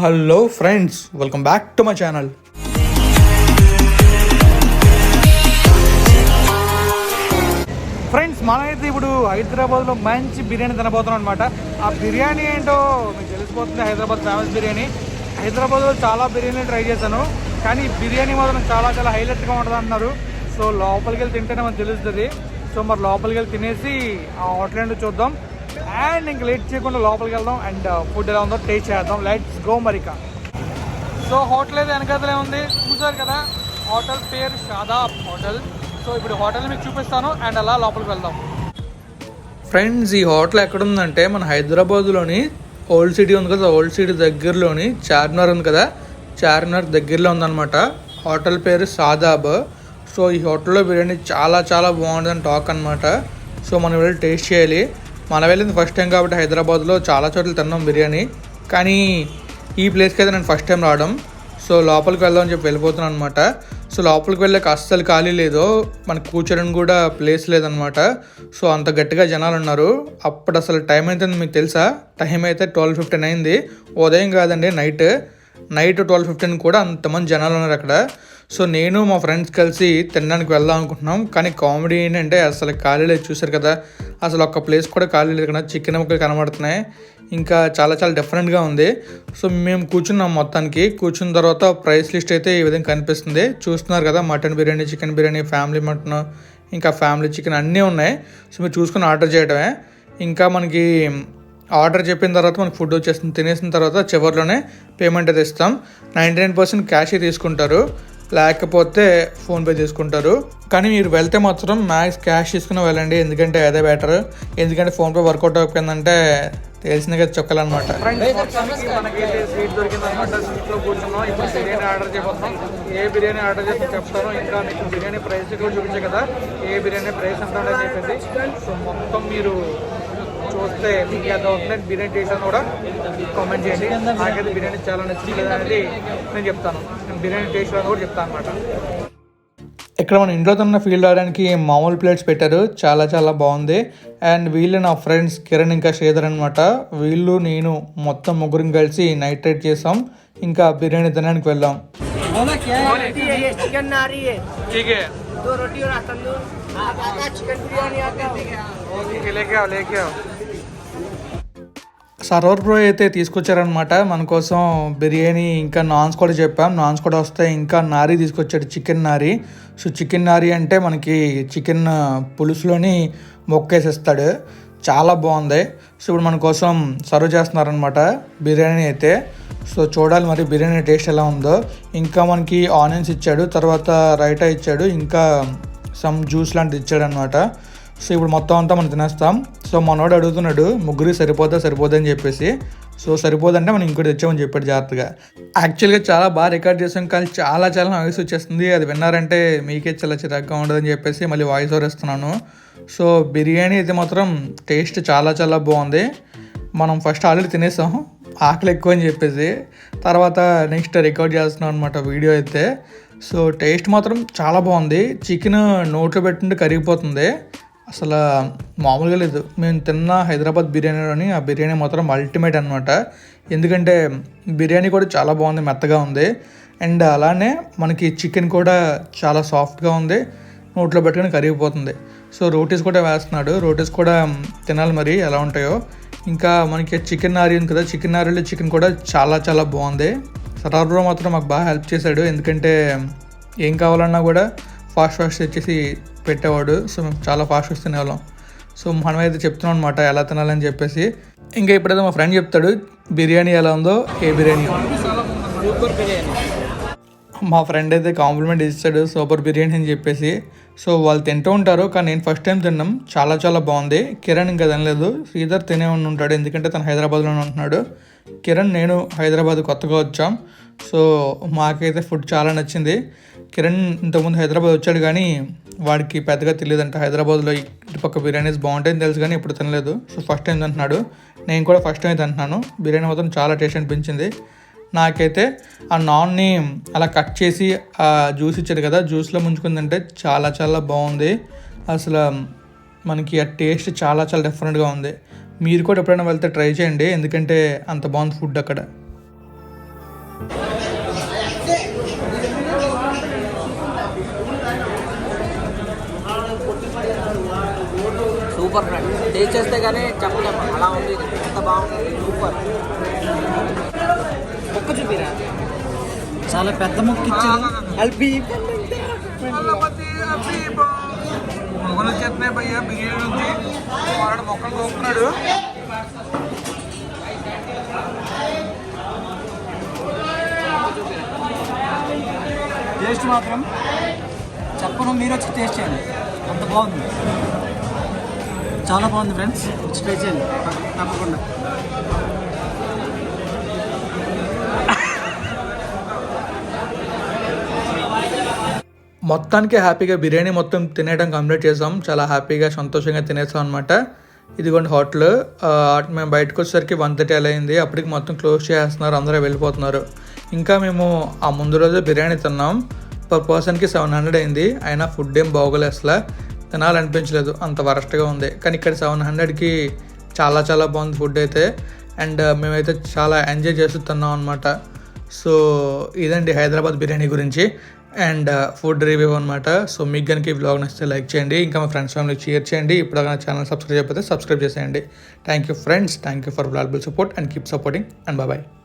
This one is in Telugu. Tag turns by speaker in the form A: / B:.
A: Hello friends welcome back to my channel. Friends మనమైతే ఇప్పుడు హైదరాబాద్లో మంచి బిర్యానీ తినబోతున్నాం అనమాట ఆ బిర్యానీ ఏంటో మీకు తెలిసిపోతుంది హైదరాబాద్ ఫేమస్ బిర్యానీ. హైదరాబాద్లో చాలా బిర్యానీ ట్రై చేశాను కానీ బిర్యానీ మాత్రం చాలా చాలా హైలైట్గా ఉంటుంది అన్నారు సో లోపలికి వెళ్ళి తింటేనే మనకు తెలుస్తుంది. సో మరి లోపలికి వెళ్ళి తినేసి ఆ హోటల్ ఏంటో చూద్దాం. అండ్ ఇంక లేట్ చేయకుండా లోపలికి వెళ్దాం. అండ్ ఫుడ్ uh, ఎలా ఉందో టేస్ట్ చేద్దాం. లెట్స్ గో మరిక సో హోటల్ అయితే వెనకాతలే ఉంది? చూసారు కదా? హోటల్ పేరు షాదాబ్ హోటల్ సో ఇప్పుడు హోటల్ మీకు చూపిస్తాను. అండ్ అలా లోపలికి వెళ్దాం. ఫ్రెండ్స్ ఈ హోటల్ ఎక్కడ ఉందంటే మన హైదరాబాద్లోని ఓల్డ్ సిటీ ఉంది కదా? ఓల్డ్ సిటీ దగ్గరలోని చార్మినార్ ఉంది కదా? చార్మినార్ దగ్గరలో ఉందన్నమాట. హోటల్ పేరు సాదాబ్ సో ఈ హోటల్లో బిర్యానీ చాలా చాలా బాగుంటుందని టాక్ అనమాట సో మనం వెళ్ళి టేస్ట్ చేయాలి. మనం వెళ్ళింది ఫస్ట్ టైం కాబట్టి హైదరాబాద్లో చాలా చోట్ల తిన్నాం బిర్యానీ. కానీ ఈ ప్లేస్కి అయితే నేను ఫస్ట్ టైం రావడం. సో లోపలికి వెళ్దామని చెప్పి వెళ్ళిపోతున్నాను అనమాట సో లోపలికి వెళ్ళాక అస్సలు ఖాళీ లేదు. మనకు కూర్చోడానికి కూడా ప్లేస్ లేదనమాట సో అంత గట్టిగా జనాలు ఉన్నారు. అప్పుడు అసలు టైం అయితే మీకు తెలుసా? టైం అయితే ట్వెల్వ్ ఫిఫ్టీన్ అయింది ఉదయం కాదండి నైట్ నైట్ ట్వెల్వ్ ఫిఫ్టీన్ కూడా అంతమంది జనాలు ఉన్నారు అక్కడ. సో నేను మా ఫ్రెండ్స్ కలిసి తినడానికి వెళ్దాం అనుకుంటున్నాం. కానీ కామెడీ ఏంటంటే అసలు ఖాళీ లేదు. చూసారు కదా అసలు ఒక్క ప్లేస్ కూడా ఖాళీ లేదు కదా. చికెన్ ముక్కలు కనబడుతున్నాయి. ఇంకా చాలా చాలా డిఫరెంట్గా ఉంది. సో మేము కూర్చున్నాం మొత్తానికి. కూర్చున్న తర్వాత ప్రైస్ లిస్ట్ అయితే ఈ విధంగా కనిపిస్తుంది. చూస్తున్నారు కదా mutton biryani chicken biryani family mutton ఇంకా ఫ్యామిలీ చికెన్ అన్నీ ఉన్నాయి. సో మీరు చూసుకుని ఆర్డర్ చేయడమే. ఇంకా మనకి ఆర్డర్ చెప్పిన తర్వాత మనకి ఫుడ్ వచ్చేస్తుంది. తినేసిన తర్వాత చివరిలోనే పేమెంట్ అయితే ఇస్తాం. నైంటీ నైన్ పర్సెంట్ క్యాషే తీసుకుంటారు. లేకపోతే ఫోన్పే తీసుకుంటారు. కానీ మీరు వెళ్తే మాత్రం మ్యాక్స్ క్యాష్ తీసుకుని వెళ్ళండి. ఎందుకంటే అదే బెటర్ ఎందుకంటే ఫోన్పే వర్కౌట్ అయిపోయిందంటే తెలిసింది కదా చొక్కాలన్నమాట. మనకైతే సీట్ దొరికింది అనమాట సీట్లో కూర్చున్నాం ఇప్పుడు బిర్యానీ ఆర్డర్ చేయబోతున్నాం ఏ బిర్యానీ ఆర్డర్ చేసి చెప్తాను ఇంకా మీకు బిర్యానీ ప్రైస్ కూడా చూపించే కదా ఏ బిర్యానీ ప్రైస్ ఎంత అని చెప్పేసి సో మొత్తం మీరు చూస్తే మీకు ఎంత అవుతుందండి బిర్యానీ టేస్ట్ అని కూడా కామెంట్ చేయండి. నాకైతే బిర్యానీ చాలా నచ్చింది కదా అనేది నేను చెప్తాను. నేను బిర్యానీ టేస్ట్ అని కూడా చెప్తాను అనమాట ఇక్కడ మన ఇంట్లో ఉన్న ఫీల్డ్ ఆడడానికి మామూలు ప్లేట్స్ పెట్టారు. చాలా చాలా బాగుంది. అండ్ వీళ్ళు నా ఫ్రెండ్స్ కిరణ్ ఇంకా శ్రీధర్ అనమాట వీళ్ళు నేను మొత్తం ముగ్గురం కలిసి నైట్ రైడ్ చేసాం. ఇంకా బిర్యానీ తినడానికి వెళ్ళాం. సర్వర్ బ్రో అయితే తీసుకొచ్చారనమాట మన కోసం బిర్యానీ ఇంకా నాన్స్ కూడా చెప్పాం. నాన్స్ కూడా వస్తే ఇంకా నారీ తీసుకొచ్చాడు చికెన్ నారీ. సో చికెన్ నారీ అంటే మనకి చికెన్ పులుసులోని మొక్కేసేస్తాడు. చాలా బాగుంది. సో ఇప్పుడు మన కోసం సర్వ్ చేస్తున్నారనమాట బిర్యానీ అయితే. సో చూడాలి మరి బిర్యానీ టేస్ట్ ఎలా ఉందో. ఇంకా మనకి ఆనియన్స్ ఇచ్చాడు తర్వాత రైటా ఇచ్చాడు ఇంకా సమ్ జ్యూస్ లాంటిది ఇచ్చాడు అనమాట సో ఇప్పుడు మొత్తం అంతా మనం తినేస్తాం. సో మనోడు అడుగుతున్నాడు ముగ్గురికి సరిపోతా సరిపోదా అని చెప్పేసి. సో సరిపోదంటే మనం ఇంకోటి తెచ్చామని చెప్పాడు జాగ్రత్తగా. యాక్చువల్గా చాలా బాగా రికార్డ్ చేసాం కానీ చాలా చాలా నాయిస్ వచ్చేస్తుంది. అది విన్నారంటే మీకే చాలా చిరాగ్గా ఉండదని చెప్పేసి మళ్ళీ వాయిస్ ఓవర్ ఇస్తున్నాను. సో బిర్యానీ అయితే మాత్రం టేస్ట్ చాలా చాలా బాగుంది. మనం ఫస్ట్ ఆల్రెడీ తినేసాం. ఆకలి ఎక్కువ అని చెప్పేసి. తర్వాత నెక్స్ట్ రికార్డ్ చేస్తున్నాం అనమాట వీడియో అయితే. సో టేస్ట్ మాత్రం చాలా బాగుంది. చికెన్ నోట్లో పెట్టుంటే కరిగిపోతుంది. అసలు మామూలుగా లేదు. మేము తిన్న హైదరాబాద్ బిర్యానీలోని ఆ బిర్యానీ మాత్రం అల్టిమేట్ అనమాట ఎందుకంటే బిర్యానీ కూడా చాలా బాగుంది మెత్తగా ఉంది. అండ్ అలానే మనకి చికెన్ కూడా చాలా సాఫ్ట్గా ఉంది. నోట్లో పెట్టుకొని కరిగిపోతుంది. సో రోటీస్ కూడా వేస్తున్నాడు. రోటీస్ కూడా తినాలి మరి ఎలా ఉంటాయో. ఇంకా మనకి చికెన్ నారీ కదా చికెన్ నారీలో చికెన్ కూడా చాలా చాలా బాగుంది. సరార్లో మాత్రం మాకు బాగా హెల్ప్ చేశాడు. ఎందుకంటే ఏం కావాలన్నా కూడా ఫాస్ట్ ఫాస్ట్ తెచ్చేసి పెట్టేవాడు. సో మేము చాలా ఫాస్ట్ ఫాస్ట్ తినేవాళ్ళం. సో మనమైతే చెప్తున్నాం అనమాట ఎలా తినాలని చెప్పేసి. ఇంకా ఇప్పుడైతే మా ఫ్రెండ్ చెప్తాడు బిర్యానీ ఎలా ఉందో ఏ బిర్యానీ? మా ఫ్రెండ్ అయితే కాంప్లిమెంట్ ఇస్తాడు సూపర్ బిర్యానీ అని చెప్పేసి. సో వాళ్ళు తింటూ ఉంటారు కానీ నేను ఫస్ట్ టైం తిన్నాం. చాలా చాలా బాగుంది. కిరణ్ ఇంకా తినలేదు. శ్రీధర్ తినే ఉంటాడు ఎందుకంటే తను హైదరాబాద్లోనే ఉంటున్నాడు. కిరణ్ నేను హైదరాబాద్ కొత్తగా వచ్చాం. సో మాకైతే ఫుడ్ చాలా నచ్చింది. కిరణ్ ఇంతకుముందు హైదరాబాద్ వచ్చాడు కానీ వాడికి పెద్దగా తెలియదంట. హైదరాబాద్లో ఇటుపక్క బిర్యానీస్ బాగుంటాయని తెలుసు కానీ ఇప్పుడు తినలేదు. సో ఫస్ట్ టైం తింటున్నాడు. నేను కూడా ఫస్ట్ టైం తింటున్నాను. బిర్యానీ మాత్రం చాలా టేస్ట్ అనిపించింది. నాకైతే ఆ నాన్ని అలా కట్ చేసి ఆ జ్యూస్ ఇచ్చాడు కదా జ్యూస్లో ముంచుకుందంటే చాలా చాలా బాగుంది. అసలు మనకి ఆ టేస్ట్ చాలా చాలా డిఫరెంట్గా ఉంది. మీరు కూడా ఎప్పుడైనా వెళ్తే ట్రై చేయండి. ఎందుకంటే అంత బాగుంది ఫుడ్ అక్కడ.
B: సూపర్ ఫ్రెండ్ టేస్ట్ చేస్తే కానీ చెప్పలేము అలా ఉంది. ఎంత బాగుంది. సూపర్. ఒక్క చూపిరా?
C: చాలా పెద్ద ముక్క
B: అల్పి.
A: మొగలు వచ్చేస్తున్నాయి భయ్య బిర్యానీ ఉంది వాడు మొక్కలు కోపుతున్నాడు
C: టేస్ట్ మాత్రం చెప్పను మీరు వచ్చి టేస్ట్ చేయండి. అంత బాగుంది. చాలా బాగుంది ఫ్రెండ్స్. వచ్చి చేయండి. తప్పకుండా.
A: మొత్తానికి హ్యాపీగా బిర్యానీ మొత్తం తినేయడం కంప్లీట్ చేసాం. చాలా హ్యాపీగా సంతోషంగా తినేసాం అనమాట ఇదిగోండి హోటల్. మేము బయటకు వచ్చేసరికి వన్ థర్టీ అలా అయింది. అప్పటికి మొత్తం క్లోజ్ చేస్తున్నారు. అందరూ వెళ్ళిపోతున్నారు. ఇంకా మేము ఆ ముందు రోజే బిర్యానీ తిన్నాం. పర్ పర్సన్కి సెవెన్ హండ్రెడ్ అయింది. అయినా ఫుడ్ ఏం బాగోలేదు అసలు. తినాలనిపించలేదు. అంత వరస్ట్గా ఉంది. కానీ ఇక్కడ సెవెన్ హండ్రెడ్కి చాలా చాలా బాగుంది ఫుడ్ అయితే. అండ్ uh, మేమైతే చాలా ఎంజాయ్ చేస్తున్నాం అనమాట సో ఇదండి హైదరాబాద్ బిర్యానీ గురించి. అండ్ uh, ఫుడ్ రివ్యూ అనమాట సో మీకు కనుక ఈ బ్లాగ్ నచ్చితే లైక్ చేయండి. ఇంకా మా ఫ్రెండ్స్ ఫ్యామిలీ షేర్ చేయండి. ఇప్పుడు నా ఛానల్ సబ్స్క్రైబ్ చేయకపోతే సబ్స్క్రైబ్ చేసేయండి. Thank you friends thank you for valuable support and keep supporting and bye